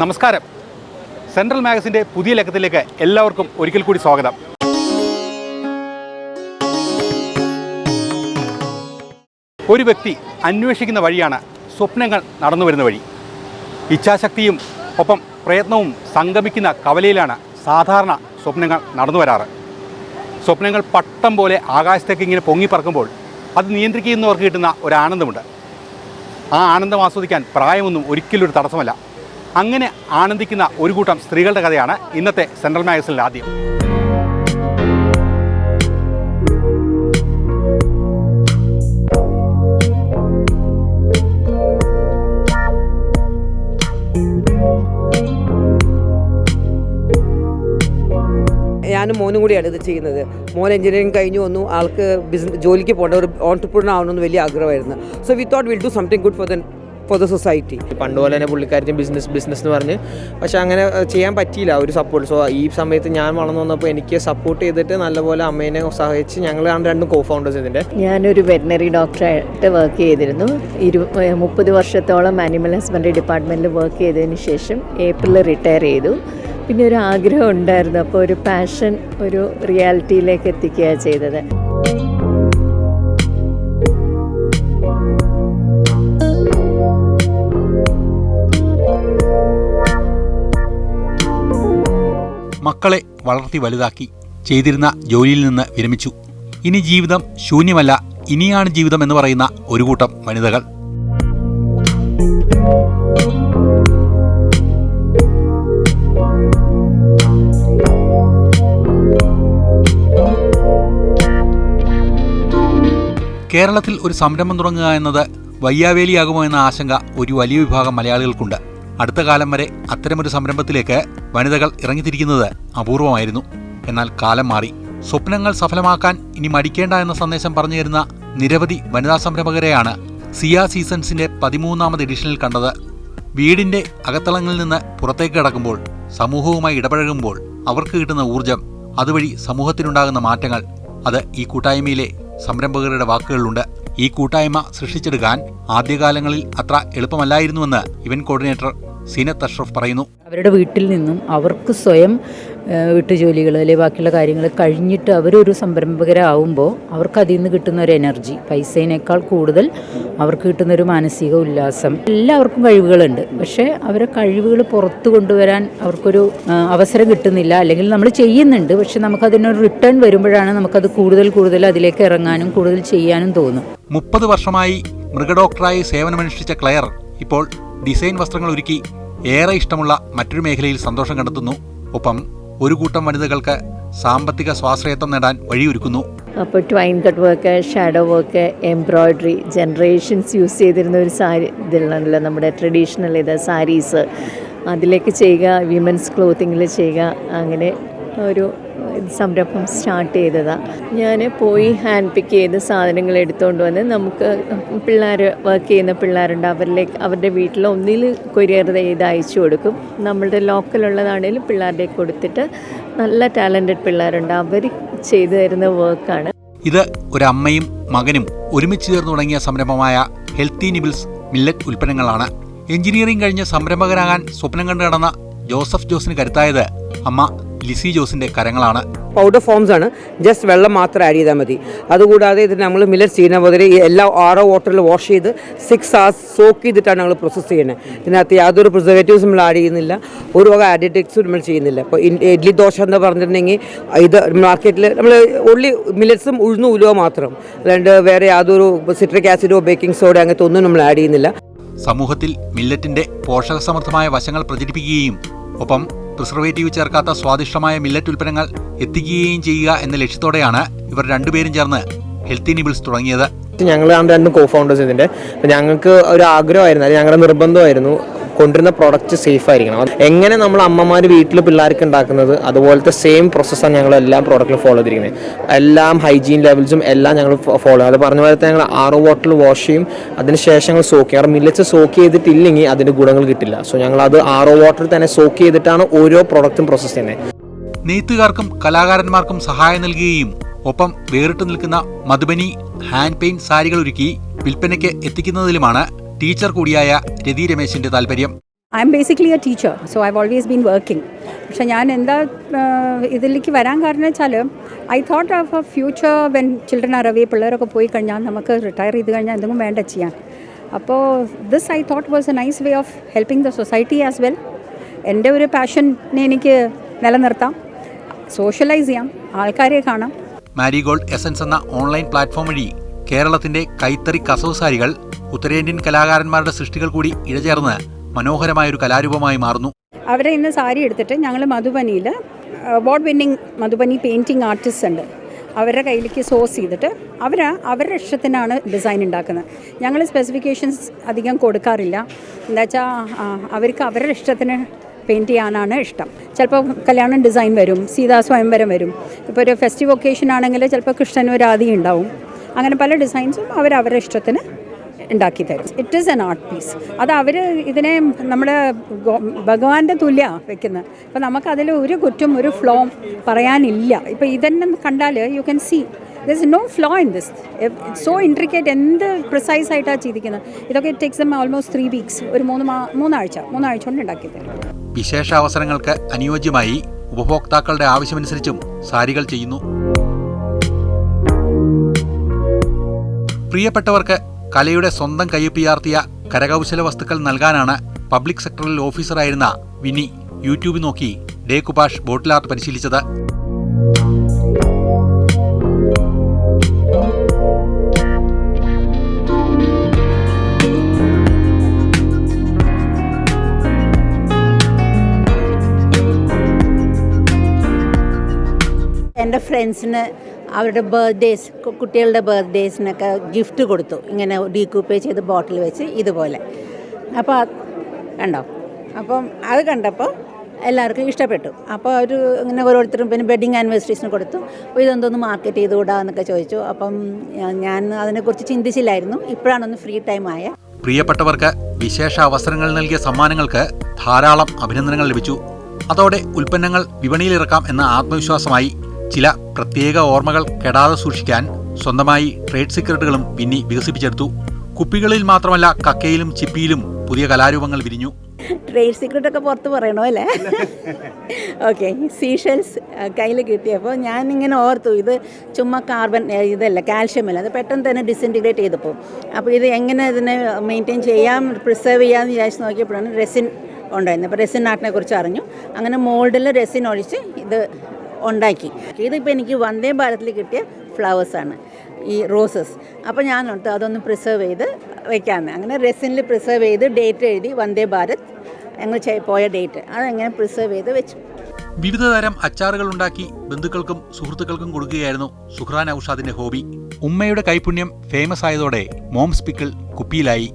നമസ്കാരം. സെൻട്രൽ മാഗസിന്റെ പുതിയ ലക്കത്തിലേക്ക് എല്ലാവർക്കും ഒരിക്കൽ കൂടി സ്വാഗതം. ഒരു വ്യക്തി അന്വേഷിക്കുന്ന വഴിയാണ് സ്വപ്നങ്ങൾ നടന്നു വരുന്ന വഴി. ഇച്ഛാശക്തിയും ഒപ്പം പ്രയത്നവും സംഗമിക്കുന്ന കവലയിലാണ് സാധാരണ സ്വപ്നങ്ങൾ നടന്നു വരാറ്. സ്വപ്നങ്ങൾ പട്ടം പോലെ ആകാശത്തേക്ക് ഇങ്ങനെ പൊങ്ങിപ്പറക്കുമ്പോൾ അത് നിയന്ത്രിക്കുന്നവർക്ക് കിട്ടുന്ന ഒരു ആനന്ദമുണ്ട്. ആ ആനന്ദം ആസ്വദിക്കാൻ പ്രായമൊന്നും ഒരിക്കലും ഒരു തടസ്സമല്ല. അങ്ങനെ ആനന്ദിക്കുന്ന ഒരു കൂട്ടം സ്ത്രീകളുടെ കഥയാണ് ഇന്നത്തെ സെൻട്രൽ മാഗസിനിൽ ആദ്യം. ഞാനും മോനും കൂടിയാണ് ഇത് ചെയ്യുന്നത്. മോൻ എഞ്ചിനീയറിംഗ് കഴിഞ്ഞു വന്നു. ആൾക്ക് ബിസിനസ് ജോലിക്ക് പോകേണ്ട ഒരു ഓൺടർപ്രണർ ആവണമെന്ന് വലിയ ആഗ്രഹമായിരുന്നു. So we thought will do something good for the for the society പണ്ട് പോലെ തന്നെ പുള്ളിക്കാരത്തിന് ബിസിനസ് ബിസിനസ് എന്ന് പറഞ്ഞ്. പക്ഷെ അങ്ങനെ ചെയ്യാൻ പറ്റിയില്ല ഒരു സപ്പോർട്ട് സോ ഈ സമയത്ത് ഞാൻ വളർന്നു വന്നപ്പോൾ എനിക്ക് സപ്പോർട്ട് ചെയ്തിട്ട് നല്ലപോലെ അമ്മേനെ സഹായിച്ച് ഞങ്ങളാണ് രണ്ടും കോ ഫൗണ്ടേഴ്സ് ഇതിന്റെ ഞാനൊരു വെറ്റിനറി ഡോക്ടറായിട്ട് വർക്ക് ചെയ്തിരുന്നു. ഇരു മുപ്പത് വർഷത്തോളം ആനിമൽ ഹസ്ബൻഡറി ഡിപ്പാർട്ട്മെന്റിൽ വർക്ക് ചെയ്തതിന് ശേഷം ഏപ്രിലിൽ റിട്ടയർ ചെയ്തു. പിന്നെ ഒരു ആഗ്രഹം ഉണ്ടായിരുന്നു. അപ്പോൾ ഒരു പാഷൻ ഒരു റിയാലിറ്റിയിലേക്ക് എത്തിക്കുകയാണ് ചെയ്തത്. മക്കളെ വളർത്തി വലുതാക്കി ചെയ്തിരുന്ന ജോലിയിൽ നിന്ന് വിരമിച്ചു. ഇനി ജീവിതം ശൂന്യമല്ല ഇനിയാണ് ജീവിതം എന്ന് പറയുന്ന ഒരു കൂട്ടം വനിതകൾ. കേരളത്തിൽ ഒരു സംരംഭം തുടങ്ങുക എന്നത് വയ്യാവേലിയാകുമോ എന്ന ആശങ്ക ഒരു വലിയ വിഭാഗം മലയാളികൾക്കുണ്ട്. അടുത്ത കാലം വരെ അത്തരമൊരു സംരംഭത്തിലേക്ക് വനിതകൾ ഇറങ്ങിത്തിരിക്കുന്നത് അപൂർവമായിരുന്നു. എന്നാൽ കാലം മാറി. സ്വപ്നങ്ങൾ സഫലമാക്കാൻ ഇനി മടിക്കേണ്ട എന്ന സന്ദേശം പറഞ്ഞു തരുന്ന നിരവധി വനിതാ സംരംഭകരെയാണ് സിയ സീസൺസിന്റെ പതിമൂന്നാമത് എഡിഷനിൽ കണ്ടത്. വീടിന്റെ അകത്തളങ്ങളിൽ നിന്ന് പുറത്തേക്ക് കടക്കുമ്പോൾ സമൂഹവുമായി ഇടപഴകുമ്പോൾ അവർക്ക് കിട്ടുന്ന ഊർജം അതുവഴി സമൂഹത്തിനുണ്ടാകുന്ന മാറ്റങ്ങൾ അത് ഈ കൂട്ടായ്മയിലെ സംരംഭകരുടെ വാക്കുകളിലുണ്ട്. ഈ കൂട്ടായ്മ സൃഷ്ടിച്ചെടുക്കാൻ ആദ്യകാലങ്ങളിൽ അത്ര എളുപ്പമല്ലായിരുന്നുവെന്ന് ഇവൻ കോർഡിനേറ്റർ സീനത്ത് അഷ്റഫ് പറയുന്നു. അവരുടെ വീട്ടിൽ നിന്നും അവർക്ക് സ്വയം വീട്ടുജോലികൾ അല്ലെങ്കിൽ ബാക്കിയുള്ള കാര്യങ്ങൾ കഴിഞ്ഞിട്ട് അവരൊരു സംരംഭകരാകുമ്പോൾ അവർക്ക് അതിൽ നിന്ന് കിട്ടുന്ന ഒരു എനർജി. പൈസേനേക്കാൾ കൂടുതൽ അവർക്ക് കിട്ടുന്ന ഒരു മാനസിക ഉല്ലാസം. എല്ലാവർക്കും കഴിവുകളുണ്ട്. പക്ഷേ അവരെ കഴിവുകൾ പുറത്തു കൊണ്ടുവരാൻ അവർക്കൊരു അവസരം കിട്ടുന്നില്ല. അല്ലെങ്കിൽ നമ്മൾ ചെയ്യുന്നുണ്ട്. പക്ഷെ നമുക്കതിനൊരു റിട്ടേൺ വരുമ്പോഴാണ് നമുക്കത് കൂടുതൽ കൂടുതൽ അതിലേക്ക് ഇറങ്ങാനും കൂടുതൽ ചെയ്യാനും തോന്നും. മുപ്പത് വർഷമായി മൃഗഡോക്ടറായി സേവനമനുഷ്ഠിച്ച ക്ലയർ ഇപ്പോൾ ഡിസൈൻ വസ്ത്രങ്ങൾ ഒരുക്കി ഏറെ ഇഷ്ടമുള്ള മറ്റൊരു മേഖലയിൽ സന്തോഷം കണ്ടെത്തുന്നു. ഒപ്പം ഒരു കൂട്ടം വനിതകൾക്ക് സാമ്പത്തിക സ്വാശ്രയത്വം നേടാൻ വഴിയൊരുക്കുന്നു. അപ്പോൾ twine cut work shadow work embroidery generations use ചെയ്തിരുന്ന ഒരു സാരി ഇതിലാണല്ലോ നമ്മുടെ ട്രഡീഷണൽ ഇത് സാരീസ് അതിലേക്ക് ചെയ്യുക വിമൻസ് ക്ലോത്തിങ്ങിൽ ചെയ്യുക അങ്ങനെ ഒരു സംരംഭം സ്റ്റാർട്ട് ചെയ്തതാണ് ഞാൻ പോയി ഹാൻഡ് പിക്ക് ചെയ്ത് സാധനങ്ങൾ എടുത്തുകൊണ്ട് വന്ന് നമുക്ക് പിള്ളേർ വർക്ക് ചെയ്യുന്ന പിള്ളേരുണ്ട് അവരിലേക്ക് അവരുടെ വീട്ടിൽ ഒന്നിൽ കൊരിയർ ചെയ്ത് അയച്ചു കൊടുക്കും. നമ്മളുടെ ലോക്കലുള്ളതാണേലും പിള്ളേരുടെ കൊടുത്തിട്ട് നല്ല ടാലന്റഡ് പിള്ളേരുണ്ട് അവർ ചെയ്തു തരുന്ന വർക്കാണ് ഇത് ഒരു അമ്മയും മകനും ഒരുമിച്ച് ചേർന്ന് തുടങ്ങിയ സംരംഭമായ ഹെൽത്തി നിബിൾസ് മില്ലറ്റ് ഉൽപ്പന്നങ്ങളാണ്. എഞ്ചിനീയറിംഗ് കഴിഞ്ഞ് സംരംഭകരാകാൻ സ്വപ്നം കണ്ടു കടന്ന ജോസഫ് ജോസിന് കരുത്തായത് അമ്മ. ലിസി ജോസിന്റെ കരങ്ങളാണ്. പൗഡർ ഫോംസ് ആണ്. ജസ്റ്റ് വെള്ളം മാത്രം ആഡ് ചെയ്താൽ മതി. അതുകൂടാതെ ഇത് നമ്മൾ മില്ലറ്റ് ചെയ്യുന്ന പോലെ എല്ലാ ആറോ വാട്ടറിൽ വാഷ് ചെയ്ത് സിക്സ് hours സോക്ക് ചെയ്തിട്ടാണ് ഞങ്ങൾ പ്രോസസ്സ് ചെയ്യുന്നത് ഇതിനകത്ത് യാതൊരു പ്രിസർവേറ്റീവ്സും നമ്മൾ ആഡ് ചെയ്യുന്നില്ല. ഒരു വക ആഡിറ്റിക്സും നമ്മൾ ചെയ്യുന്നില്ല. ഇപ്പോൾ ഇഡ്ലി ദോശ എന്ന് പറഞ്ഞിട്ടുണ്ടെങ്കിൽ ഇത് മാർക്കറ്റിൽ നമ്മൾ ഉള്ളി മില്ലറ്റ്സും ഉഴുന്നു ഉലുവ മാത്രം. അല്ലാണ്ട് വേറെ യാതൊരു സിട്രിക് ആസിഡോ ബേക്കിംഗ് സോഡോ അങ്ങനത്തെ ഒന്നും നമ്മൾ ആഡ് ചെയ്യുന്നില്ല. സമൂഹത്തിൽ മില്ലറ്റിന്റെ പോഷകസമൃദ്ധമായ വശങ്ങൾ പ്രചരിപ്പിക്കുകയും ഒപ്പം പ്രിസർവേറ്റീവ് ചേർക്കാത്ത സ്വാദിഷ്ടമായ മില്ലറ്റ് ഉൽപ്പന്നങ്ങൾ എത്തിക്കുകയും ചെയ്യുക എന്ന ലക്ഷ്യത്തോടെയാണ് ഇവർ രണ്ടുപേരും ചേർന്ന് ഹെൽത്തി നിബിൾസ് തുടങ്ങിയത്. ഞങ്ങൾ രണ്ടും കോ ഫൗണ്ടേഴ്സ് ഇതിന്റെ ഞങ്ങൾക്ക് ഒരു ആഗ്രഹമായിരുന്നു അല്ലെങ്കിൽ ഞങ്ങളുടെ നിർബന്ധമായിരുന്നു. കൊണ്ടുവരുന്ന പ്രോഡക്റ്റ് സേഫ് ആയിരിക്കണം. എങ്ങനെ നമ്മൾ അമ്മമാർ വീട്ടിൽ പിള്ളേർക്ക് ഉണ്ടാക്കുന്നത് അതുപോലത്തെ സെയിം പ്രോസസ്സാണ് ഞങ്ങൾ എല്ലാ പ്രോഡക്റ്റിലും ഫോളോ ചെയ്തിരിക്കുന്നത്. എല്ലാം ഹൈജീൻ ലെവൽസും എല്ലാം ഞങ്ങൾ ഫോളോ അത് പറഞ്ഞ പോലെ ഞങ്ങൾ ആറോ ബോട്ടിൽ വാഷ് ചെയ്യും. അതിന് ശേഷം ഞങ്ങൾ സോക്ക് ചെയ്യും. മില്ലറ്റ്സ് സോക്ക് ചെയ്തിട്ടില്ലെങ്കിൽ അതിന്റെ ഗുണങ്ങൾ കിട്ടില്ല. സോ ഞങ്ങൾ അത് ആറോ വാട്ടറിൽ തന്നെ സോക്ക് ചെയ്തിട്ടാണ് ഓരോ പ്രോഡക്റ്റും പ്രോസസ്സ് ചെയ്യുന്നത്. നെയ്ത്തുകാർക്കും കലാകാരന്മാർക്കും സഹായം നൽകുകയും ഒപ്പം വേറിട്ട് നിൽക്കുന്ന മധുബനി ഹാൻഡ് പെയിന്റ് സാരികൾ ഒരുക്കി വിൽപ്പനയ്ക്ക് എത്തിക്കുന്നതിലുമാണ് ടീച്ചർ കൂടിയായ രതി രമേശിന്റെ താല്പര്യം. I'm basically a teacher so I always been working പക്ഷേ ഞാൻ എന്താ ഇതിലേക്ക് വരാൻ കാരണം വെച്ചാൽ I thought of a future when children are away പിള്ളേരൊക്കെ പോയി കഴിഞ്ഞാൽ നമുക്ക് റിട്ടയർ ചെയ്ത് കഴിഞ്ഞാൽ എന്തെങ്കിലും വേണ്ട ചെയ്യാൻ. അപ്പോൾ this I thought was a nice way of helping the society as well എന്റെ ഒരു പാഷനെ എനിക്ക് നിലനിർത്താം. സോഷ്യലൈസ് ചെയ്യാം. ആൾക്കാരെ കാണാം. മാരിഗോൾഡ് എസൻസ് എന്ന ഓൺലൈൻ പ്ലാറ്റ്ഫോം വഴി കേരളത്തിന്റെ കൈത്തറി കസവസാരികൾ ഉത്തരേന്ത്യൻ കലാകാരന്മാരുടെ സൃഷ്ടികൾ കൂടി ഇഴചേർന്ന് മനോഹരമായൊരു കലാരൂപമായി മാറുന്നു. അവരെ ഇന്ന് സാരി എടുത്തിട്ട് ഞങ്ങൾ മധുബനിയിൽ award winning Madhubani painting artist ഉണ്ട്. അവരുടെ കയ്യിലേക്ക് സോഴ്സ് ചെയ്തിട്ട് അവർ അവരുടെ ഇഷ്ടത്തിനാണ് ഡിസൈൻ ഉണ്ടാക്കുന്നത്. ഞങ്ങൾ സ്പെസിഫിക്കേഷൻസ് അധികം കൊടുക്കാറില്ല. എന്താ വെച്ചാൽ അവർക്ക് അവരുടെ ഇഷ്ടത്തിന് പെയിന്റ് ചെയ്യാനാണ് ഇഷ്ടം. ചിലപ്പോൾ കല്യാണം ഡിസൈൻ വരും സീതാ സ്വയംവരം വരും. ഇപ്പോൾ ഒരു ഫെസ്റ്റീവ് ഒക്കേഷൻ ആണെങ്കിൽ ചിലപ്പോൾ കൃഷ്ണനും രാധി ഉണ്ടാവും. അങ്ങനെ പല ഡിസൈൻസും അവർ അവരുടെ ഇഷ്ടത്തിന് ഉണ്ടാക്കി തരും. It is an art piece അത് അവർ ഇതിനെ നമ്മുടെ ഭഗവാന്റെ തുല്യ വെക്കുന്നത് അപ്പോൾ നമുക്കതിൽ ഒരു കുറ്റം ഒരു ഫ്ലോ പറയാനില്ല. ഇപ്പോൾ ഇതന്നെ കണ്ടാൽ you can see this no flow in this so intricate എന്ത് പ്രിസൈസ് ആയിട്ടാണ് ചെയ്തിരിക്കുന്നത് ഇതൊക്കെ takes them almost three weeks ഒരു മൂന്ന് മാ മൂന്നാഴ്ച മൂന്നാഴ്ച കൊണ്ട് ഉണ്ടാക്കി തരും. വിശേഷ അവസരങ്ങൾക്ക് അനുയോജ്യമായി ഉപഭോക്താക്കളുടെ ആവശ്യമനുസരിച്ചും സാരികൾ ചെയ്യുന്നു. പ്രിയപ്പെട്ടവർക്ക് കലയുടെ സ്വന്തം കയ്യൊപ്പിയാർത്തിയ കരകൗശല വസ്തുക്കൾ നൽകാനാണ് പബ്ലിക് സെക്ടറിൽ ഓഫീസറായിരുന്ന വിനി യൂട്യൂബിൽ നോക്കി ഡേ കുപാഷ് ബോട്ടിൽ ആർട്ട് പരിശീലിച്ചത്. എന്റെ ഫ്രണ്ട്സിന് അവരുടെ ബർത്ത്ഡേസ് കുട്ടികളുടെ ബർത്ത്ഡേസിനൊക്കെ ഗിഫ്റ്റ് കൊടുത്തു. ഇങ്ങനെ ഡീകൂപ്പേ ചെയ്ത് ബോട്ടിൽ വെച്ച് ഇതുപോലെ. അപ്പോൾ കണ്ടോ? അപ്പം അത് കണ്ടപ്പോൾ എല്ലാവർക്കും ഇഷ്ടപ്പെട്ടു. അപ്പോൾ അവർ ഇങ്ങനെ ഓരോരുത്തരും പിന്നെ വെഡിങ് ആനിവേഴ്സറീസിന് കൊടുത്തു. അപ്പോൾ ഇതെന്തോന്ന് മാർക്കറ്റ് ചെയ്തുകൂടാ എന്നൊക്കെ ചോദിച്ചു. അപ്പം ഞാൻ അതിനെക്കുറിച്ച് ചിന്തിച്ചില്ലായിരുന്നു. ഇപ്പോഴാണൊന്ന് ഫ്രീ ടൈം ആയ. പ്രിയപ്പെട്ടവർക്ക് വിശേഷ അവസരങ്ങൾ നൽകിയ സമ്മാനങ്ങൾക്ക് ധാരാളം അഭിനന്ദനങ്ങൾ ലഭിച്ചു. അതോടെ ഉൽപ്പന്നങ്ങൾ വിപണിയിലിറക്കാം എന്ന ആത്മവിശ്വാസമായി ചില പ്രത്യേക ഓർമ്മകൾ കെടാതെ സൂക്ഷിക്കാൻ സ്വന്തമായി ട്രേഡ് സീക്രട്ടുകളും പിന്നി വികസിപ്പിച്ചെടുത്തു. കുപ്പികളിൽ മാത്രമല്ല കക്കയിലും ചിപ്പിയിലും പുതിയ കലാരൂപങ്ങൾ വിരിഞ്ഞു. ട്രേഡ് സീക്രട്ട് ഒക്കെ പുറത്ത് പറയണോ അല്ലേ? ഓക്കെ സീഷൽസ് കയ്യിൽ കിട്ടിയപ്പോൾ ഞാൻ ഇങ്ങനെ ഓർത്തു ഇത് ചുമ്മാ കാർബൺ ഇതല്ല കാൽഷ്യം അല്ല അത് പെട്ടെന്ന് തന്നെ ഡിസിന്റിഗ്രേറ്റ് ചെയ്തപ്പോൾ അപ്പോൾ ഇത് എങ്ങനെ ഇതിനെ മെയിന്റെയിൻ ചെയ്യാം പ്രിസർവ് ചെയ്യാമെന്ന് വിചാരിച്ച് നോക്കിയപ്പോഴാണ് റെസിൻ ഉണ്ടായിരുന്നത്. അപ്പോൾ റെസിൻ ആർട്ടിനെ കുറിച്ച് അറിഞ്ഞു. അങ്ങനെ മോൾഡിൽ റെസിൻ ഒഴിച്ച് ഇത് ഉണ്ടാക്കി. ഇതിപ്പോൾ എനിക്ക് വന്ദേ ഭാരതിൽ കിട്ടിയ ഫ്ലവേഴ്സാണ് ഈ റോസസ്. അപ്പോൾ ഞാൻ അതൊന്ന് പ്രിസർവ് ചെയ്ത് വെക്കാമെന്ന് അങ്ങനെ റെസിനിൽ പ്രിസർവ് ചെയ്ത് ഡേറ്റ് എഴുതി വന്ദേ ഭാരത് ഞങ്ങൾ പോയ ഡേറ്റ്. അതെങ്ങനെ പ്രിസർവ് ചെയ്ത് വെച്ചു. വിവിധ തരം അച്ചാറുകൾ ഉണ്ടാക്കി ബന്ധുക്കൾക്കും സുഹൃത്തുക്കൾക്കും കൊടുക്കുകയായിരുന്നു സുഹ്റാൻ ഔഷാദിന്റെ ഹോബി. ഉമ്മയുടെ കൈപുണ്യം ഫേമസ് ആയതോടെ മോംസ് പിക്കിൾ കുപ്പിയിലായി.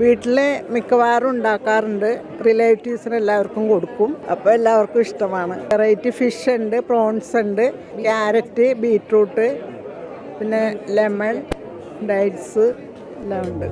വീട്ടിൽ മിക്കവാറും ഉണ്ടാക്കാറുണ്ട്. റിലേറ്റീവ്സിന് എല്ലാവർക്കും കൊടുക്കും. അപ്പോൾ എല്ലാവർക്കും ഇഷ്ടമാണ്. വെറൈറ്റി ഫിഷ് ഉണ്ട് പ്രോൺസ് ഉണ്ട് ക്യാരറ്റ് ബീട്രൂട്ട് പിന്നെ ലെമൺ ഡൈറ്റ്സ് എല്ലാം ഉണ്ട്.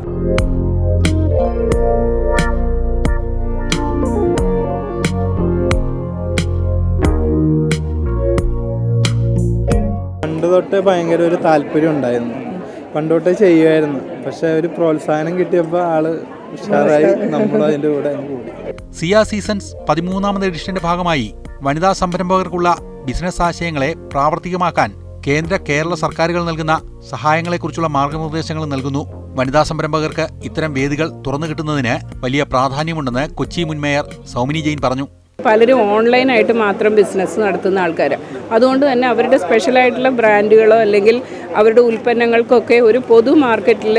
പണ്ട് തൊട്ട് ഭയങ്കര ഒരു താല്പര്യം ഉണ്ടായിരുന്നു. പണ്ട് തൊട്ടേ ചെയ്യുമായിരുന്നു. പക്ഷെ ഒരു പ്രോത്സാഹനം കിട്ടിയപ്പോൾ ആൾ ഉഷാറായി നമ്മൾ അതിന്റെ കൂടെ അങ്ങ് കൂടി. സിയ സീസൺസ് പതിമൂന്നാമത് എഡിഷന്റെ ഭാഗമായി വനിതാ സംരംഭകർക്കുള്ള ബിസിനസ് ആശയങ്ങളെ പ്രാവർത്തികമാക്കാൻ കേന്ദ്ര കേരള സർക്കാരുകൾ നൽകുന്ന സഹായങ്ങളെക്കുറിച്ചുള്ള മാർഗനിർദ്ദേശങ്ങൾ നൽകുന്നു. വനിതാ സംരംഭകർക്ക് ഇത്തരം വേദികൾ തുറന്നു കിട്ടുന്നതിന് വലിയ പ്രാധാന്യമുണ്ടെന്ന് കൊച്ചി മുൻ മേയർ സൗമിനി ജെയിൻ പറഞ്ഞു. പലരും ഓൺലൈനായിട്ട് മാത്രം ബിസിനസ് നടത്തുന്ന ആൾക്കാർ അതുകൊണ്ട് തന്നെ അവരുടെ സ്പെഷ്യലായിട്ടുള്ള ബ്രാൻഡുകളോ അല്ലെങ്കിൽ അവരുടെ ഉൽപ്പന്നങ്ങൾക്കൊക്കെ ഒരു പൊതു മാർക്കറ്റിൽ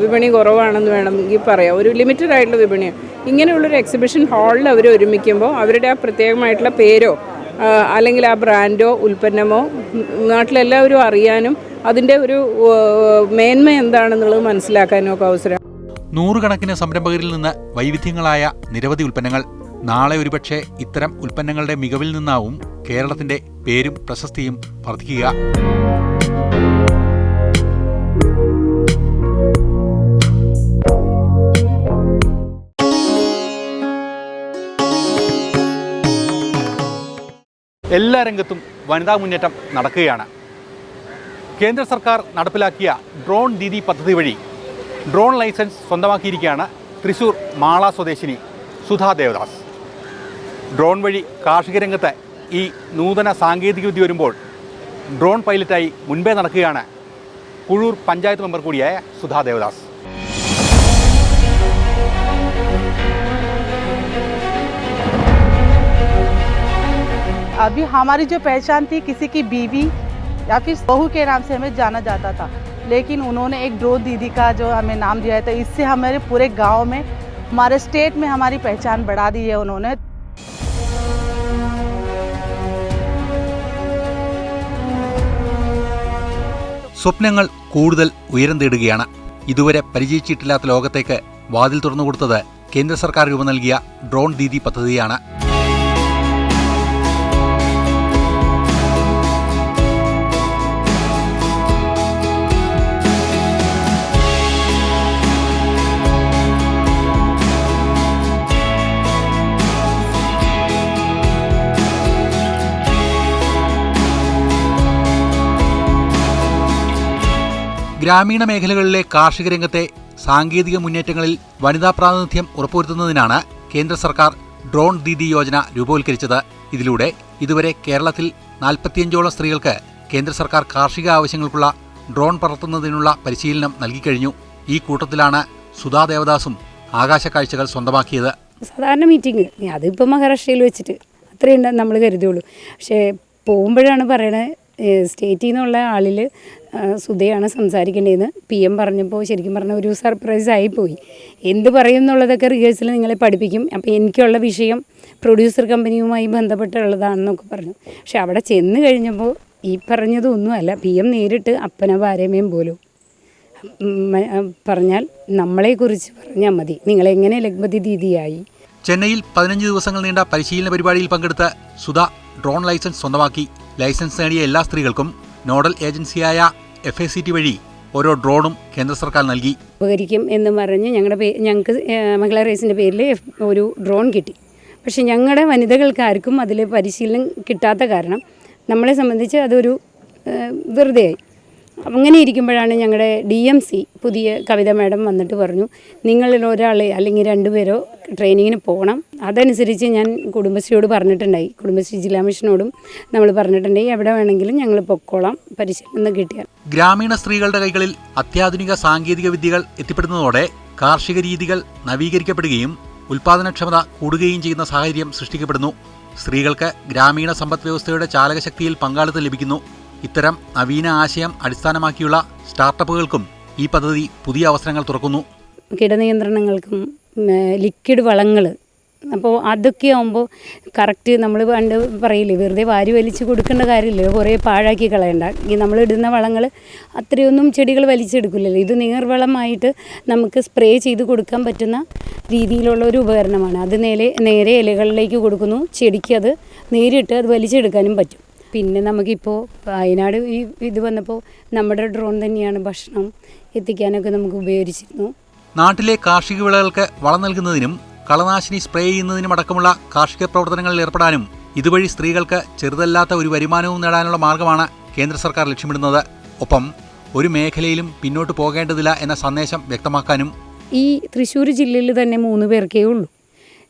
വിപണി കുറവാണെന്ന് വേണമെങ്കിൽ പറയാം. ഒരു ലിമിറ്റഡ് ആയിട്ടുള്ള വിപണിയാണ് ഇങ്ങനെയുള്ളൊരു എക്സിബിഷൻ ഹാളിൽ അവർ ഒരുമിക്കുമ്പോൾ അവരുടെ ആ പ്രത്യേകമായിട്ടുള്ള പേരോ അല്ലെങ്കിൽ ആ ബ്രാൻഡോ ഉൽപ്പന്നമോ നാട്ടിലെല്ലാവരും അറിയാനും അതിന്റെ ഒരു മേന്മ എന്താണെന്നുള്ളത് മനസ്സിലാക്കാനും ഒക്കെ അവസരം. നൂറുകണക്കിന് സംരംഭകരിൽ നിന്ന് വൈവിധ്യങ്ങളായ നിരവധി ഉൽപ്പന്നങ്ങൾ നാളെ ഒരുപക്ഷെ ഇത്തരം ഉൽപ്പന്നങ്ങളുടെ മികവിൽ നിന്നാവും കേരളത്തിന്റെ പേരും പ്രശസ്തിയും വർദ്ധിക്കുക എല്ലാ രംഗത്തും വനിതാ മുന്നേറ്റം നടക്കുകയാണ്. കേന്ദ്ര സർക്കാർ നടപ്പിലാക്കിയ ഡ്രോൺ ദീദി പദ്ധതി വഴി ഡ്രോൺ ലൈസൻസ് സ്വന്തമാക്കിയിരിക്കുകയാണ് തൃശൂർ മാള സ്വദേശിനി സുധാ ദേവദാസ് ഡ്രോൺ വഴി കാർഷിക രംഗത്ത് ഈ നൂതന സാങ്കേതികവിദ്യ വരുമ്പോൾ ഡ്രോൺ പൈലറ്റായി മുൻപേ നടക്കുകയാണ് കുഴൂർ പഞ്ചായത്ത് മെമ്പർ കൂടിയായ സുധാ ദേവദാസ് अभी हमारी जो पहचान थी किसी की बीवी या फिर बहू के नाम से हमें जाना जाता था लेकिन उन्होंने एक ड्रोन दीदी का जो हमें नाम दिया है तो इससे हमारे पूरे गांव में हमारे स्टेट में हमारी पहचान बढ़ा दी है उन्होंने സ്വപ്നങ്ങൾ കൂടുതൽ ഉയരം തേടുകയാണ് ഇതുവരെ പരിചയിച്ചിട്ടില്ലാത്ത ലോകത്തേക്ക് വാതിൽ തുറന്നുകൊടുത്തത് കേന്ദ്ര സർക്കാർ രൂപം നൽകിയ ഡ്രോൺ ദീദി പദ്ധതിയാണ്. ഗ്രാമീണ മേഖലകളിലെ കാർഷിക രംഗത്തെ സാങ്കേതിക മുന്നേറ്റങ്ങളിൽ വനിതാ പ്രാതിനിധ്യം ഉറപ്പുവരുത്തുന്നതിനാണ് കേന്ദ്ര സർക്കാർ ഡ്രോൺ ദീദി യോജന രൂപവൽക്കരിച്ചത്. ഇതിലൂടെ ഇതുവരെ കേരളത്തിൽ നാൽപ്പത്തിയഞ്ചോളം സ്ത്രീകൾക്ക് കേന്ദ്ര സർക്കാർ കാർഷിക ആവശ്യങ്ങൾക്കുള്ള ഡ്രോൺ പറത്തുന്നതിനുള്ള പരിശീലനം നൽകിക്കഴിഞ്ഞു. ഈ കൂട്ടത്തിലാണ് സുധാ ദേവദാസും ആകാശക്കാഴ്ചകൾ സ്വന്തമാക്കിയത്. സാധാരണ മീറ്റിംഗ് അതിപ്പോൾ മഹാരാഷ്ട്രയിൽ വെച്ചിട്ട് അത്രയും നമ്മൾ കരുതുള്ളൂ. പക്ഷേ പോകുമ്പോഴാണ് പറയണത് സ്റ്റേറ്റിൽ നിന്നുള്ള ആളിൽ സുധയാണ് സംസാരിക്കേണ്ടതെന്ന് പി എം പറഞ്ഞപ്പോൾ ശരിക്കും പറഞ്ഞ ഒരു സർപ്രൈസ് ആയിപ്പോയി. എന്ത് പറയും എന്നുള്ളതൊക്കെ റിഹേഴ്സൽ നിങ്ങളെ പഠിപ്പിക്കും. അപ്പോൾ എനിക്കുള്ള വിഷയം പ്രൊഡ്യൂസർ കമ്പനിയുമായി ബന്ധപ്പെട്ടുള്ളതാണെന്നൊക്കെ പറഞ്ഞു. പക്ഷെ അവിടെ ചെന്ന് കഴിഞ്ഞപ്പോൾ ഈ പറഞ്ഞതൊന്നുമല്ല. പി എം നേരിട്ട് അപ്പന ഭാര്യമയും പോലും പറഞ്ഞാൽ നമ്മളെക്കുറിച്ച് പറഞ്ഞാൽ മതി. നിങ്ങളെങ്ങനെ ലഗ്മതി ദീദിയായി? ചെന്നൈയിൽ പതിനഞ്ച് ദിവസങ്ങൾ നീണ്ട പരിശീലന പരിപാടിയിൽ പങ്കെടുത്ത സുധ ഡ്രോൺ ലൈസൻസ് സ്വന്തമാക്കി. ലൈസൻസ് നേടിയ എല്ലാ സ്ത്രീകൾക്കും നോഡൽ ഏജൻസിയായ എഫ് എ സി ടി വഴി ഓരോ ഡ്രോണും കേന്ദ്ര സർക്കാർ നൽകി. ഉപകരിക്കും എന്ന് പറഞ്ഞ് ഞങ്ങളുടെ ഞങ്ങൾക്ക് മംഗള റേസിന്റെ പേരിൽ ഒരു ഡ്രോൺ കിട്ടി. പക്ഷേ ഞങ്ങളുടെ വനിതകൾക്ക് ആർക്കും അതിൽ പരിശീലനം കിട്ടാത്ത കാരണം നമ്മളെ സംബന്ധിച്ച് അതൊരു വെറുതെയായി. അങ്ങനെ ഇരിക്കുമ്പോഴാണ് ഞങ്ങളുടെ ഡി എം സി പുതിയ കവിത മാഡം വന്നിട്ട് പറഞ്ഞു നിങ്ങളിൽ ഒരാൾ അല്ലെങ്കിൽ രണ്ടുപേരോ ട്രെയിനിങ്ങിന് പോകണം. അതനുസരിച്ച് ഞാൻ കുടുംബശ്രീയോട് പറഞ്ഞിട്ടുണ്ടായി. കുടുംബശ്രീ ജില്ലാ മിഷനോടും നമ്മൾ പറഞ്ഞിട്ടുണ്ടായി. എവിടെ വേണമെങ്കിലും ഞങ്ങൾ പൊക്കോളാം. പരിശീലനം കിട്ടിയാൽ. ഗ്രാമീണ സ്ത്രീകളുടെ കൈകളിൽ അത്യാധുനിക സാങ്കേതിക വിദ്യകൾ എത്തിപ്പെടുന്നതോടെ കാർഷിക രീതികൾ നവീകരിക്കപ്പെടുകയും ഉൽപാദനക്ഷമത കൂടുകയും ചെയ്യുന്ന സാഹചര്യം സൃഷ്ടിക്കപ്പെടുന്നു. സ്ത്രീകൾക്ക് ഗ്രാമീണ സമ്പദ് വ്യവസ്ഥയുടെ ചാലകശക്തിയിൽ പങ്കാളിത്തം ലഭിക്കുന്നു. ഇത്തരം നവീന ആശയം അടിസ്ഥാനമാക്കിയുള്ള സ്റ്റാർട്ടപ്പുകൾക്കും ഈ പദ്ധതി പുതിയ അവസരങ്ങൾ തുറക്കുന്നു. കീടനിയന്ത്രണങ്ങൾക്കും ലിക്വിഡ് വളങ്ങൾ അപ്പോൾ അതൊക്കെ ആകുമ്പോൾ കറക്റ്റ് നമ്മൾ പണ്ട് പറയില്ലേ വെറുതെ വാരി വലിച്ച് കൊടുക്കേണ്ട കാര്യമില്ല കുറേ പാഴാക്കി കളയണ്ട. ഈ നമ്മൾ ഇടുന്ന വളങ്ങൾ അത്രയൊന്നും ചെടികൾ വലിച്ചെടുക്കില്ലല്ലോ. ഇത് നീർവളമായിട്ട് നമുക്ക് സ്പ്രേ ചെയ്ത് കൊടുക്കാൻ പറ്റുന്ന രീതിയിലുള്ള ഒരു ഉപകരണമാണ്. അത് നേരെ നേരെ ഇലകളിലേക്ക് കൊടുക്കുന്നു. ചെടിക്ക് അത് നേരിട്ട് അത് വലിച്ചെടുക്കാനും പറ്റും. പിന്നെ നമുക്കിപ്പോൾ വയനാട് ഈ ഇത് വന്നപ്പോൾ നമ്മുടെ ഡ്രോൺ തന്നെയാണ് ഭക്ഷണം എത്തിക്കാനൊക്കെ നമുക്ക് ഉപയോഗിച്ചിരുന്നു. നാട്ടിലെ കാർഷിക വിളകൾക്ക് വളം നൽകുന്നതിനും കളനാശിനി സ്പ്രേ ചെയ്യുന്നതിനും അടക്കമുള്ള കാർഷിക പ്രവർത്തനങ്ങളിൽ ഏർപ്പെടാനും ഇതുവഴി സ്ത്രീകൾക്ക് ചെറുതല്ലാത്ത ഒരു വരുമാനവും നേടാനുള്ള മാർഗമാണ് കേന്ദ്ര സർക്കാർ ലക്ഷ്യമിടുന്നത്. ഒപ്പം ഒരു മേഖലയിലും പിന്നോട്ട് പോകേണ്ടതില്ല എന്ന സന്ദേശം വ്യക്തമാക്കാനും ഈ തൃശ്ശൂർ ജില്ലയിൽ തന്നെ മൂന്ന് പേർക്കേ ഉള്ളൂ.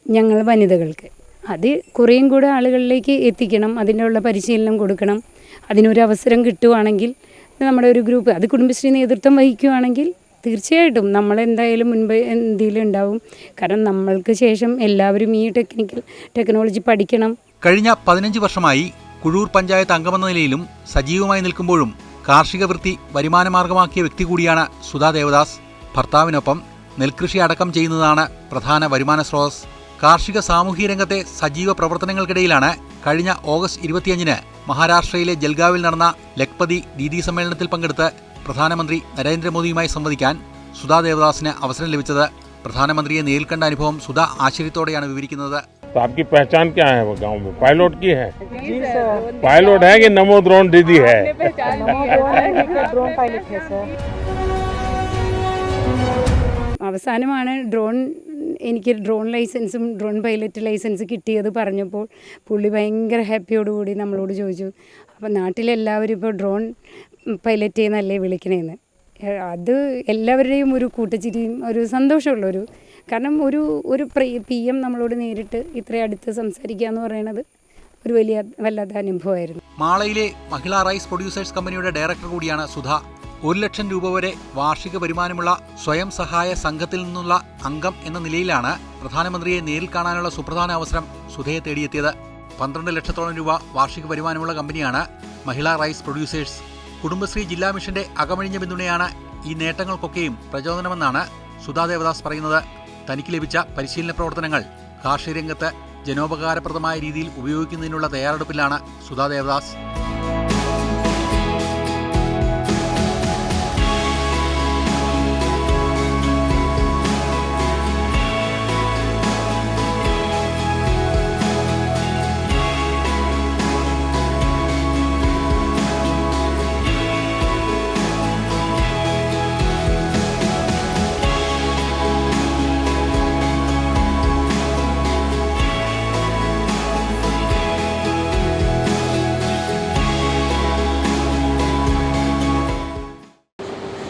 ഞങ്ങൾ വനിതകൾക്ക്. അത് കുറേയും കൂടെ ആളുകളിലേക്ക് എത്തിക്കണം അതിനുള്ള പരിശീലനം കൊടുക്കണം അതിനൊരു അവസരം കിട്ടുവാണെങ്കിൽ നമ്മുടെ ഒരു ഗ്രൂപ്പ് അത് കുടുംബശ്രീ നേതൃത്വം വഹിക്കുവാണെങ്കിൽ തീർച്ചയായിട്ടും നമ്മളെന്തായാലും മുൻപ് എന്തെങ്കിലും ഉണ്ടാവും കാരണം നമ്മൾക്ക് ശേഷം എല്ലാവരും ഈ ടെക്നിക്കൽ ടെക്നോളജി പഠിക്കണം. കഴിഞ്ഞ പതിനഞ്ച് വർഷമായി കുഴൂർ പഞ്ചായത്ത് അംഗമെന്ന നിലയിലും സജീവമായി നിൽക്കുമ്പോഴും കാർഷിക വൃത്തി വരുമാനമാർഗമാക്കിയ വ്യക്തി കൂടിയാണ് സുധാ ദേവദാസ് ഭർത്താവിനൊപ്പം നെൽകൃഷി അടക്കം ചെയ്യുന്നതാണ് പ്രധാന വരുമാന സ്രോതസ് കാർഷിക സാമൂഹ്യ രംഗത്തെ സജീവ പ്രവർത്തനങ്ങൾക്കിടയിലാണ് കഴിഞ്ഞ ഓഗസ്റ്റ് ഇരുപത്തിയഞ്ചിന് മഹാരാഷ്ട്രയിലെ ജൽഗാവിൽ നടന്ന ലഖ്പതി ദീദി സമ്മേളനത്തിൽ പങ്കെടുത്ത് പ്രധാനമന്ത്രി നരേന്ദ്രമോദിയുമായി സംവദിക്കാൻ സുധാ ദേവദാസിന് അവസരം ലഭിച്ചത് പ്രധാനമന്ത്രിയെ നേരിൽ കണ്ട അനുഭവം സുധ ആശ്ചര്യത്തോടെയാണ് വിവരിക്കുന്നത് तो आपकी पहचान क्या है वो गांव में पायलट की है पायलट है कि नमो ड्रोन दीदी है ड्रोन पायलट है सर അവസാനമാണ് ഡ്രോൺ എനിക്ക് ഡ്രോൺ ലൈസൻസും ഡ്രോൺ പൈലറ്റ് ലൈസൻസ് കിട്ടിയത് പറഞ്ഞപ്പോൾ പുള്ളി ഭയങ്കര ഹാപ്പിയോടുകൂടി നമ്മളോട് ചോദിച്ചു അപ്പോൾ നാട്ടിലെല്ലാവരും ഇപ്പോൾ ഡ്രോൺ പൈലറ്റ് എന്നല്ലേ വിളിക്കണേന്ന്? അത് എല്ലാവരുടെയും ഒരു കൂട്ടച്ചിരിയും ഒരു സന്തോഷമുള്ളൊരു കാരണം ഒരു ഒരു പി എം നമ്മളോട് നേരിട്ട് ഇത്ര അടുത്ത് സംസാരിക്കുക എന്ന് പറയുന്നത് ഒരു വലിയ വല്ലാത്ത അനുഭവമായിരുന്നു. മാളയിലെ മഹിളാ റൈസ് പ്രൊഡ്യൂസേഴ്സ് കമ്പനിയുടെ ഡയറക്ടർ കൂടിയാണ് സുധ. ഒരു ലക്ഷം രൂപ വരെ വാർഷിക വരുമാനമുള്ള സ്വയം സഹായ സംഘത്തിൽ നിന്നുള്ള അംഗം എന്ന നിലയിലാണ് പ്രധാനമന്ത്രിയെ നേരിൽ കാണാനുള്ള സുപ്രധാന അവസരം സുധയെ തേടിയെത്തിയത്. പന്ത്രണ്ട് ലക്ഷത്തോളം രൂപ വാർഷിക വരുമാനമുള്ള കമ്പനിയാണ് മഹിളാ റൈസ് പ്രൊഡ്യൂസേഴ്സ്. കുടുംബശ്രീ ജില്ലാ മിഷന്റെ അകമഴിഞ്ഞ പിന്തുണയാണ് ഈ നേട്ടങ്ങൾക്കൊക്കെയും പ്രചോദനമെന്നാണ് സുധാ ദേവദാസ് പറയുന്നത്. തനിക്ക് ലഭിച്ച പരിശീലന പ്രവർത്തനങ്ങൾ കാർഷിക രംഗത്ത് ജനോപകാരപ്രദമായ രീതിയിൽ ഉപയോഗിക്കുന്നതിനുള്ള തയ്യാറെടുപ്പിലാണ് സുധാ ദേവദാസ്.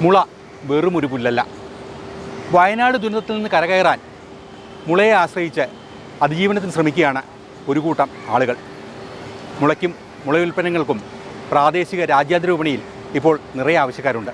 മുള വെറും ഒരു പുല്ലല്ല. വയനാട് ദുരന്തത്തിൽ നിന്ന് കരകയറാൻ മുളയെ ആശ്രയിച്ച് അതിജീവനത്തിന് ശ്രമിക്കുകയാണ് ഒരു കൂട്ടം ആളുകൾ. മുളയ്ക്കും മുളയുൽപ്പന്നങ്ങൾക്കും പ്രാദേശിക രാജ്യാന്തര വിപണിയിൽ ഇപ്പോൾ നിറയെ ആവശ്യക്കാരുണ്ട്.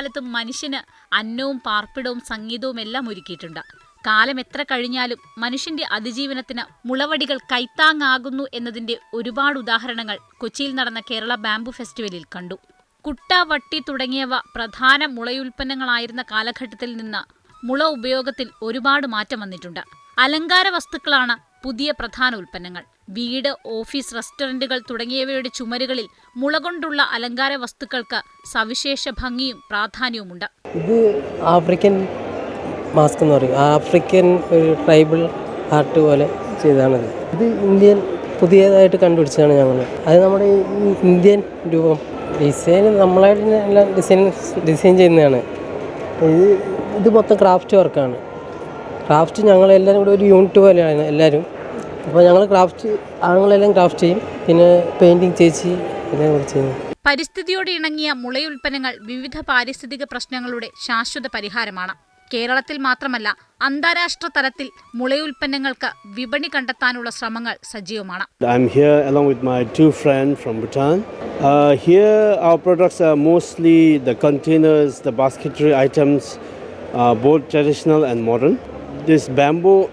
കാലത്തും മനുഷ്യന് അന്നവും പാർപ്പിടവും സംഗീതവും എല്ലാം ഒരുക്കിയിട്ടുണ്ട്. കാലം എത്ര കഴിഞ്ഞാലും മനുഷ്യന്റെ അതിജീവനത്തിന് മുളവടികൾ കൈത്താങ്ങാകുന്നു എന്നതിന്റെ ഒരുപാട് ഉദാഹരണങ്ങൾ കൊച്ചിയിൽ നടന്ന കേരള ബാംബു ഫെസ്റ്റിവലിൽ കണ്ടു. കുട്ട വട്ടി തുടങ്ങിയവ പ്രധാന മുളയുൽപ്പന്നങ്ങളായിരുന്ന കാലഘട്ടത്തിൽ നിന്ന് മുള ഉപയോഗത്തിൽ ഒരുപാട് മാറ്റം വന്നിട്ടുണ്ട്. അലങ്കാര വസ്തുക്കളാണ് പുതിയ പ്രധാന ഉൽപ്പന്നങ്ങൾ. വീട് ഓഫീസ് റെസ്റ്റോറന്റുകൾ തുടങ്ങിയവയുടെ ചുമരുകളിൽ മുളകൊണ്ടുള്ള അലങ്കാര വസ്തുക്കൾക്ക് സവിശേഷ ഭംഗിയും പ്രാധാന്യവുമുണ്ട്. ഇത് ആഫ്രിക്കൻ മാസ്ക് എന്ന് പറയും. ആഫ്രിക്കൻ ഒരു ട്രൈബൽ ആർട്ട് പോലെ ചെയ്താണിത്. ഇത് ഇന്ത്യൻ പുതിയതായിട്ട് കണ്ടുപിടിച്ചതാണ് ഞങ്ങൾ. അത് നമ്മുടെ ഇന്ത്യൻ രൂപം. ഡിസൈൻ നമ്മളായിട്ട് എല്ലാം ഡിസൈൻ ഡിസൈൻ ചെയ്യുന്നതാണ്. ഇത് ഇത് മൊത്തം ക്രാഫ്റ്റ് വർക്കാണ്. ക്രാഫ്റ്റ് ഞങ്ങളെല്ലാവരും കൂടെ ഒരു യൂണിറ്റ് പോലെയാണ് എല്ലാവരും അപ്പോൾ ഞങ്ങൾ ക്രാഫ്റ്റ് ആണുങ്ങളെല്ലാം ക്രാഫ്റ്റ് ചെയ്യും. പിന്നെ പെയിന്റിങ് ചേച്ചി എല്ലാം കൂടി ചെയ്യും. പരിസ്ഥിതിയോട് ഇണങ്ങിയ മുളയുൽപ്പന്നങ്ങൾ വിവിധ പാരിസ്ഥിതിക പ്രശ്നങ്ങളുടെ ശാശ്വത പരിഹാരമാണ്. കേരളത്തിൽ മാത്രമല്ല അന്താരാഷ്ട്ര തലത്തിൽ മുളയുൽപ്പന്നങ്ങൾക്ക് വിപണി കണ്ടെത്താനുള്ള ശ്രമങ്ങൾ സജീവമാണ്. I here with my two friend from here products mostly the the items both both and modern modern. This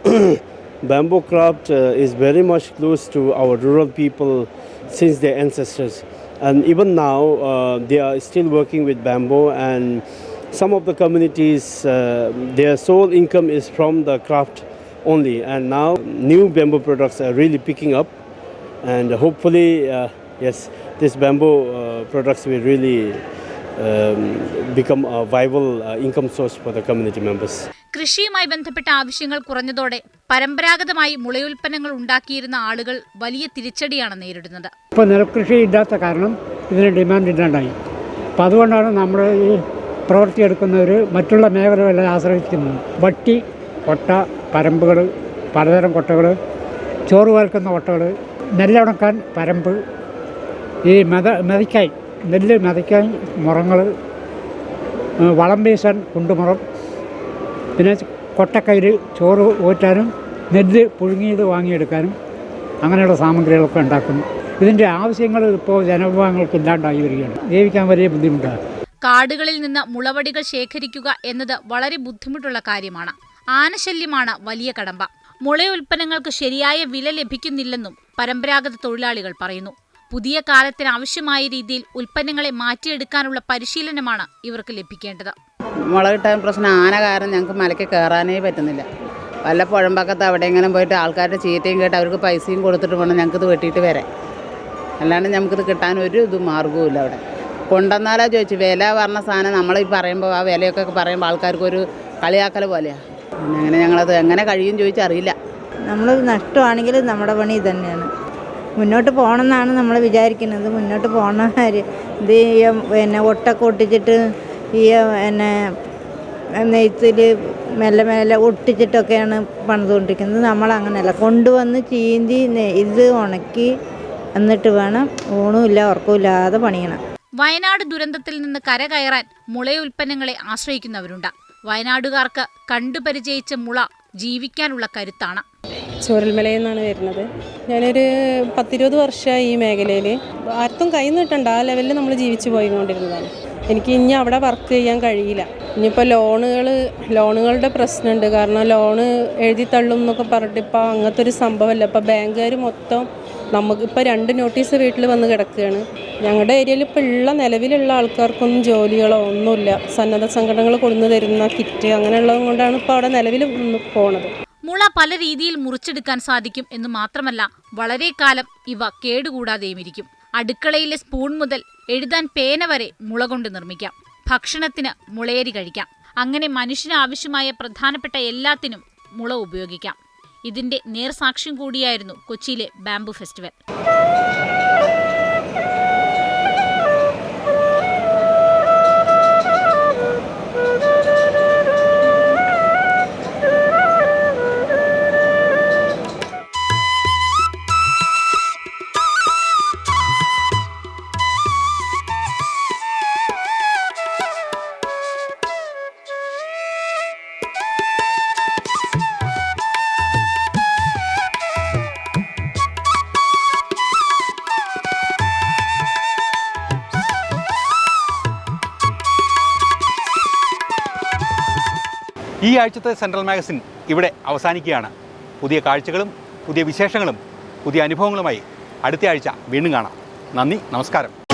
bamboo craft uh, is very much close to our rural people since their ancestors, and even now uh, they are still working with bamboo and. Some of the communities, uh, their sole income is from the craft only, and now new bamboo products are really picking up, and hopefully, uh, yes, this bamboo uh, products will really um, become a viable uh, income source for the community members. കൃഷിയുമായി ബന്ധപ്പെട്ട ആവശ്യങ്ങൾ കുറഞ്ഞതോടെ പരമ്പരാഗതമായി മുളയുൽപ്പന്നങ്ങൾ ഉണ്ടാക്കിയിരുന്ന ആളുകൾ വലിയ തിരിച്ചടിയാണ് നേരിടുന്നത്. ഇപ്പോൾ നെൽകൃഷി ഇല്ലാത്ത കാരണം ഇതിന് ഡിമാൻഡ് ഇല്ലാണ്ടായി. അപ്പം അതുകൊണ്ടാണ് നമ്മൾ ഈ പ്രവൃത്തി എടുക്കുന്നവർ മറ്റുള്ള മേഖലകളെ ആശ്രയിക്കുന്നത്. വട്ടി കൊട്ട പരമ്പുകൾ പലതരം കൊട്ടകൾ ചോറ് വൽക്കുന്ന കൊട്ടകൾ നെല്ലുണക്കാൻ പരമ്പ് ഈ മെത മെതിക്കായി നെല്ല് മെതയ്ക്കായി മുറങ്ങൾ വളം വീശാൻ കുണ്ടുമുറം പിന്നെ കൊട്ടക്കയിൽ ചോറ് ഊറ്റാനും നെല്ല് പുഴുങ്ങിയത് വാങ്ങിയെടുക്കാനും അങ്ങനെയുള്ള സാമഗ്രികളൊക്കെ ഉണ്ടാക്കുന്നു. ഇതിന്റെ ആവശ്യങ്ങൾ ഇപ്പോൾ ജനവിഭാഗങ്ങൾക്ക് ഇല്ലാണ്ടായി വരികയാണ്. ജീവിക്കാൻ വലിയ ബുദ്ധിമുട്ടാണ്. കാടുകളിൽ നിന്ന് മുളവടികൾ ശേഖരിക്കുക എന്നത് വളരെ ബുദ്ധിമുട്ടുള്ള കാര്യമാണ്. ആനശല്യമാണ് വലിയ കടമ്പ. മുള ഉൽപ്പന്നങ്ങൾക്ക് ശരിയായ വില ലഭിക്കുന്നില്ലെന്നും പരമ്പരാഗത തൊഴിലാളികൾ പറയുന്നു. പുതിയ കാലത്തിന് ആവശ്യമായ രീതിയിൽ ഉൽപ്പന്നങ്ങളെ മാറ്റിയെടുക്കാനുള്ള പരിശീലനമാണ് ഇവർക്ക് ലഭിക്കേണ്ടത്. മുളക് കിട്ടാൻ പ്രശ്നം ആന കാരണം ഞങ്ങൾക്ക് മലയ്ക്ക് കയറാനേ പറ്റുന്നില്ല. വല്ല പുഴമ്പക്കത്ത് എവിടെയെങ്കിലും പോയിട്ട് ആൾക്കാരുടെ ചീറ്റയും കേട്ട് അവർക്ക് പൈസയും കൊടുത്തിട്ട് വേണം ഞങ്ങൾക്കിത് വെട്ടിയിട്ട് വരാൻ. അല്ലാണ്ട് നമുക്കിത് കിട്ടാൻ ഒരു ഇത് മാർഗവുമില്ല അവിടെ. കൊണ്ടുവന്നാലോ ചോദിച്ചു വില പറഞ്ഞ സാധനം നമ്മൾ ഈ പറയുമ്പോൾ ആ വിലയൊക്കെ പറയുമ്പോൾ ആൾക്കാർക്ക് ഒരു കളിയാക്കൽ പോലെയാണ് പിന്നെ അങ്ങനെ ഞങ്ങളത് എങ്ങനെ കഴിയും ചോദിച്ചറിയില്ല നമ്മൾ നഷ്ടമാണെങ്കിൽ നമ്മുടെ പണി തന്നെയാണ് മുന്നോട്ട് പോകണമെന്നാണ് നമ്മൾ വിചാരിക്കുന്നത്. മുന്നോട്ട് പോകണ ഇത് പിന്നെ ഒട്ടൊക്കെ ഒട്ടിച്ചിട്ട് ഈ പിന്നെ നെയ്ത്തിൽ മെല്ലെ മെല്ലെ ഒട്ടിച്ചിട്ടൊക്കെയാണ് പണിതുകൊണ്ടിരിക്കുന്നത്. നമ്മളങ്ങനെയല്ല. കൊണ്ടുവന്ന് ചീന്തി ഇത് ഉണക്കി എന്നിട്ട് വേണം ഊണുമില്ല ഉറക്കമില്ലാതെ പണിയണം. വയനാട് ദുരന്തത്തിൽ നിന്ന് കരകയറാൻ മുള ഉൽപ്പന്നങ്ങളെ ആശ്രയിക്കുന്നവരുണ്ട്. വയനാടുകാർക്ക് കണ്ടുപരിചയിച്ച മുള ജീവിക്കാനുള്ള കരുത്താണ്. ചൂരൽമലയിൽ നിന്നാണ് വരുന്നത്. ഞാനൊരു പത്തിരുപത് വർഷമായി ഈ മേഖലയിൽ ആർക്കും കൈ നീട്ടണ്ട. ആ ലെവലിൽ നമ്മൾ ജീവിച്ചു പോയിക്കൊണ്ടിരുന്നതാണ്. എനിക്ക് ഇനി അവിടെ വർക്ക് ചെയ്യാൻ കഴിയില്ല. ഇനിയിപ്പോൾ ലോണുകൾ ലോണുകളുടെ പ്രശ്നമുണ്ട്. കാരണം ലോണ് എഴുതി തള്ളും എന്നൊക്കെ പറഞ്ഞിട്ട് ഇപ്പോൾ അങ്ങനത്തെ ഒരു സംഭവമല്ല. ഇപ്പോൾ ബാങ്കുകാർ മൊത്തം നമുക്ക് ഇപ്പോൾ രണ്ട് നോട്ടീസ് വീട്ടിൽ വന്ന് കിടക്കുകയാണ്. ഞങ്ങളുടെ ഏരിയയിൽ ഇപ്പോൾ ഉള്ള നിലവിലുള്ള ആൾക്കാർക്കൊന്നും ജോലികളോ ഒന്നുമില്ല. സന്നദ്ധ സംഘടനകൾ കൊണ്ടു തരുന്ന കിറ്റ് അങ്ങനെയുള്ളത് കൊണ്ടാണ് ഇപ്പോൾ അവിടെ നിലവിൽ പോണത്. മുള പല രീതിയിൽ മുറിച്ചെടുക്കാൻ സാധിക്കും എന്ന് മാത്രമല്ല വളരെ കാലം ഇവ കേടുകൂടാതെയും ഇരിക്കും അടുക്കളയിലെ സ്പൂൺ മുതൽ എഴുതാൻ പേന വരെ മുള കൊണ്ട് നിർമ്മിക്കാം. ഭക്ഷണത്തിന് മുളയരി കഴിക്കാം. അങ്ങനെ മനുഷ്യന് ആവശ്യമായ പ്രധാനപ്പെട്ട എല്ലാത്തിനും മുള ഉപയോഗിക്കാം. ഇതിന്റെ നേർസാക്ഷ്യം കൂടിയായിരുന്നു കൊച്ചിയിലെ ബാംബു ഫെസ്റ്റിവൽ. ആഴ്ചത്തെ സെൻട്രൽ മാഗസിൻ ഇവിടെ അവസാനിക്കുകയാണ്. പുതിയ കാഴ്ചകളും പുതിയ വിശേഷങ്ങളും പുതിയ അനുഭവങ്ങളുമായി അടുത്ത ആഴ്ച വീണ്ടും കാണാം. നന്ദി നമസ്കാരം.